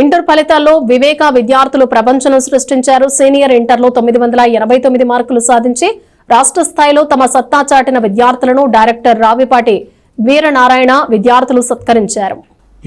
Inter ఫలితాల్లో వివేక విద్యార్థులు ప్రపంచం సృష్టించారు. సీనియర్ ఇంటర్లో తొమ్మిది వందల ఎనభై తొమ్మిది మార్కులు సాధించి రాష్ట్ర స్థాయిలో తమ సత్తా చాటిన విద్యార్థులను డైరెక్టర్ రావిపాటి వీరనారాయణ విద్యార్థులు సత్కరించారు.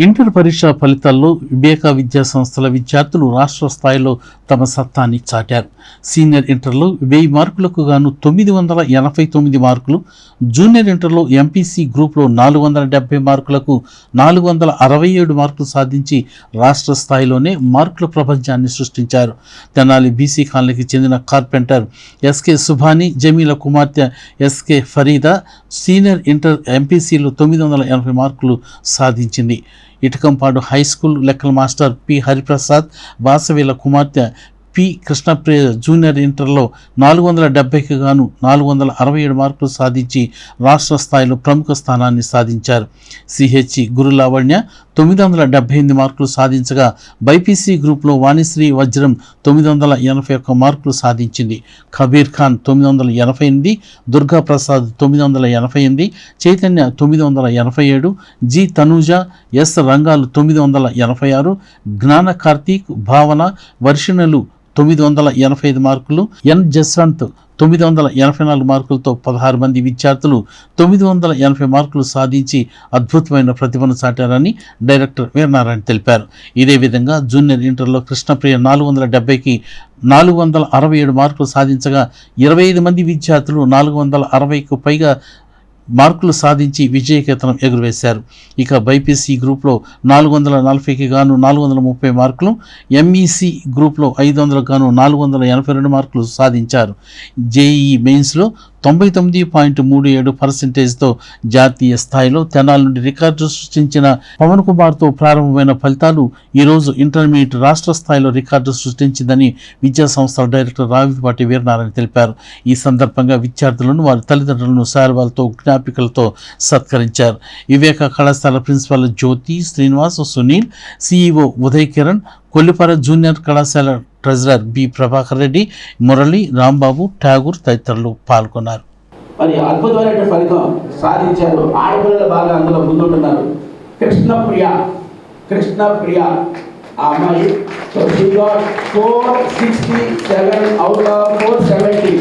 ఇంటర్ పరీక్ష ఫలితాల్లో వివేకా విద్యా సంస్థల విద్యార్థులు రాష్ట్ర స్థాయిలో తమ సత్తాన్ని చాటారు. సీనియర్ ఇంటర్లో వెయ్యి మార్కులకు గాను తొమ్మిది వందల ఎనభై తొమ్మిది మార్కులు జూనియర్ ఇంటర్లో ఎంపీసీ గ్రూప్లో నాలుగు వందల డెబ్బై మార్కులకు నాలుగు వందల అరవై ఏడు మార్కులు సాధించి రాష్ట్ర స్థాయిలోనే మార్కుల ప్రపంచాన్ని సృష్టించారు. తెనాలి బీసీ కాలనీకి చెందిన కార్పెంటర్ ఎస్కే సుభాని జమీల కుమార్తె S K Farida senior inter ఎంపీసీలో తొమ్మిది వందల ఎనభై మార్కులు సాధించింది. ఇటుకంపాడు హై స్కూల్ లెక్కల మాస్టర్ పి హరిప్రసాద్ వాసవేల కుమార్తె పి. కృష్ణప్రియ జూనియర్ ఇంటర్లో నాలుగు వందల డెబ్బైకి గాను నాలుగు వందల అరవై ఏడు మార్కులు సాధించి రాష్ట్ర స్థాయిలో ప్రముఖ స్థానాన్ని సాధించారు. సిహెచ్ఈ గురు లావణ్య తొమ్మిది వందల డెబ్బై ఎనిమిది మార్కులు సాధించగా బైపీసీ గ్రూప్లో వాణిశ్రీ వజ్రం తొమ్మిది వందల ఎనభై ఒక్క మార్కులు సాధించింది. కబీర్ ఖాన్ తొమ్మిది వందల ఎనభై ఎనిమిది దుర్గా ప్రసాద్ తొమ్మిది వందల ఎనభై ఎనిమిది చైతన్య తొమ్మిది వందల ఎనభై ఏడు జి. తనూజ ఎస్. రంగాలు తొమ్మిది వందల ఎనభై ఆరు జ్ఞాన కార్తీక్ భావన వర్షిణలు తొమ్మిది వందల ఎనభై ఐదు మార్కులు ఎన్ జస్వంత్ తొమ్మిది వందల ఎనభై నాలుగు మార్కులతో పదహారు మంది విద్యార్థులు తొమ్మిది వందల ఎనభై మార్కులు సాధించి అద్భుతమైన ప్రతిభను చాటారని డైరెక్టర్ వీరనారాయణ తెలిపారు. ఇదే విధంగా జూనియర్ ఇంటర్లో కృష్ణప్రియ నాలుగు వందల డెబ్బైకి నాలుగు వందల అరవై ఏడు మార్కులు సాధించగా ఇరవై ఐదు మంది విద్యార్థులు నాలుగు వందల అరవైకు పైగా మార్కులు సాధించి విజయకేతనం ఎగురవేశారు. ఇక బైపీసీ గ్రూప్లో నాలుగు వందల నలభైకి గాను నాలుగు వందల ముప్పై మార్కులు ఎంఈసీ గ్రూప్లో ఐదు వందలకు గాను నాలుగు వందల ఎనభై రెండు మార్కులు సాధించారు. జేఈఈ మెయిన్స్లో తొంభై తొమ్మిది పాయింట్ మూడు ఏడు పర్సెంటేజ్తో జాతీయ స్థాయిలో తెనాల నుండి రికార్డు సృష్టించిన పవన్ కుమార్తో ప్రారంభమైన ఫలితాలు ఈరోజు ఇంటర్మీడియట్ రాష్ట్ర స్థాయిలో రికార్డు సృష్టించిందని విద్యా సంస్థల డైరెక్టర్ రావిపాటి వీరనారాయణ తెలిపారు. ఈ సందర్భంగా విద్యార్థులను వారి తల్లిదండ్రులను శారవాలతో జ్ఞాపికలతో సత్కరించారు. వివేక కళాశాల principal Jyothi Srinivas Sunil CEO Uday Kiran Kollipara junior కళాశాల ట్రెజరర్ బి ప్రభాకర్ రెడ్డి మురళి రాంబాబు ఠాగూర్ తదితరులు పాల్గొన్నారు. మరి అద్భుతమైన ఫలితం సాధించారు. ఆడపిల్లలు బాగా అందులో ముందుంటున్నారు. కృష్ణప్రియ కృష్ణప్రియ ఆ అమ్మాయి. So she got four sixty seven out of four seventy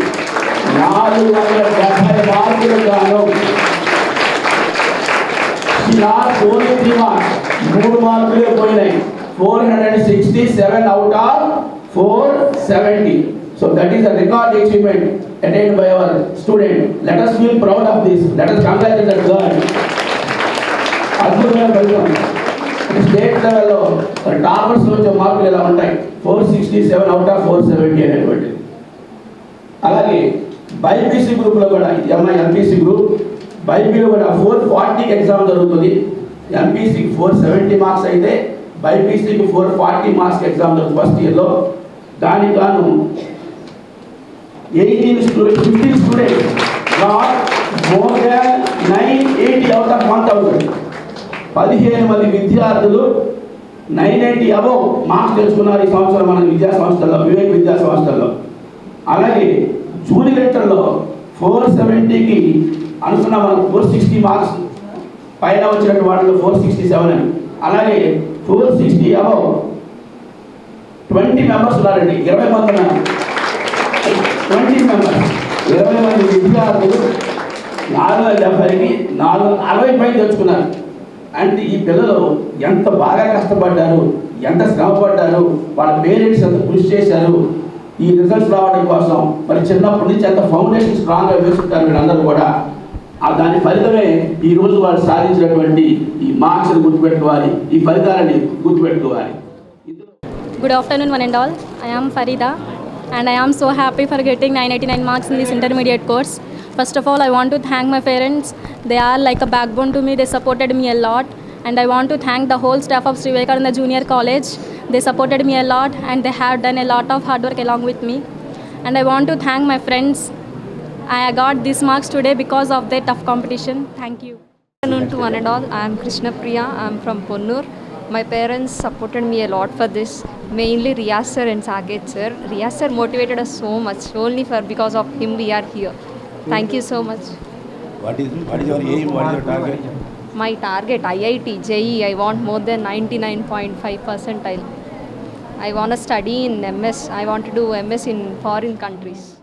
నాలుగు వందల డెబ్బై మార్కులు గాను. ఓన్లీ త్రీ మార్క్స్ మూడు మార్కులే పోయినాయి. Four hundred sixty seven out of four seventy so that is a achievement attained by our student. Let us feel proud of this. Let us congratulate that girl. అద్భుతమైన ఫలితం state లెవెల్లో toppers వచ్చే మార్కులు ఎలా ఉంటాయి? Four sixty seven out of four seventy అనేటువంటిది. అలాగే BiPC గ్రూప్లో కూడా ఎంఐ ఎంపీసీ గ్రూప్. బైపీలో కూడా ఫోర్ ఫార్టీకి ఎగ్జామ్ జరుగుతుంది. ఎంపీసీకి ఫోర్ సెవెంటీ మార్క్స్ అయితే బైపీసీకి ఫోర్ ఫార్టీ మార్క్స్ ఎగ్జామ్ జరుగుతుంది ఫస్ట్ ఇయర్లో దానికి గాను eighteen student fifteen student got more than nine eighty out of one thousand. పదిహేను మంది విద్యార్థులు నైన్ ఎయిటీ అబౌవ్ మార్క్స్ తెలుసుకున్నారు ఈ సంవత్సరం మన విద్యా సంస్థల్లో వివేక్ విద్యా సంస్థల్లో. అలాగే జూనియర్ ఇంటర్లో ఫోర్ సెవెంటీకి అనుకున్న మనం ఫోర్ సిక్స్టీ మార్క్స్ పైన వచ్చినటువంటి వాటిలో ఫోర్ సిక్స్టీ సెవెన్ అని. అలాగే four sixty above twenty members ఉన్నారండి. ఇరవై మంది ట్వంటీ మెంబర్స్ ఇరవై మంది విద్యార్థులు నాలుగు వందల డెబ్బైకి నాలుగు వందల అరవై పైన తెచ్చుకున్నారు. అంటే ఈ పిల్లలు ఎంత బాగా కష్టపడ్డారు ఎంత శ్రమ పడ్డారు వాళ్ళ పేరెంట్స్ ఎంత కృషి చేశారు ఈ రిజల్ట్స్ రావడం కోసం మరి చిన్నప్పటి నుంచి ఎంత ఫౌండేషన్ స్ట్రాంగ్గా వేసుకుంటారు వీళ్ళందరూ కూడా ఆ దాని ఫలితమే ఈ రోజు వాళ్ళు సాధించినటువంటి ఈ మార్క్స్ని గుర్తుపెట్టుకోవాలి ఈ ఫలితాలని గుర్తుపెట్టుకోవాలి. Good afternoon, one and all. I am Farida, and I am so happy for getting 989 marks in this intermediate course. First of all, I want to thank my parents. They are like a backbone to me. They supported me a lot, and I want to thank the whole staff of Sri Vivekananda Junior College. They supported me a lot, and they have done a lot of hard work along with me. And I want to thank my friends. I got these marks today because of their tough competition. Thank you. Good afternoon to one and all. I am Krishna Priya. I am from Ponnur. My parents supported me a lot for this, mainly Riyaz sir and Saget sir. Riyaz sir motivated us so much. Only for because of him we are here. Thank you so much. What is what is your aim? What is your target? My target IIT, JE, I want more than 99.5 percentile. I want to study in MS. I want to do MS in foreign countries.